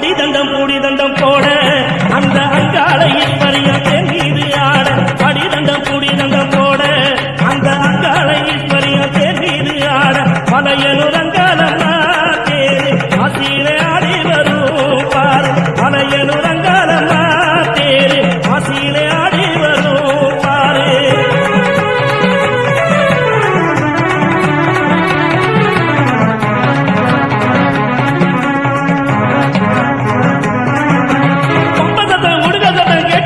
அடி தண்டம் கூடி தண்டம் போட அந்த அங்காள இப்பறிய மீது ஆட அடி தண்டம்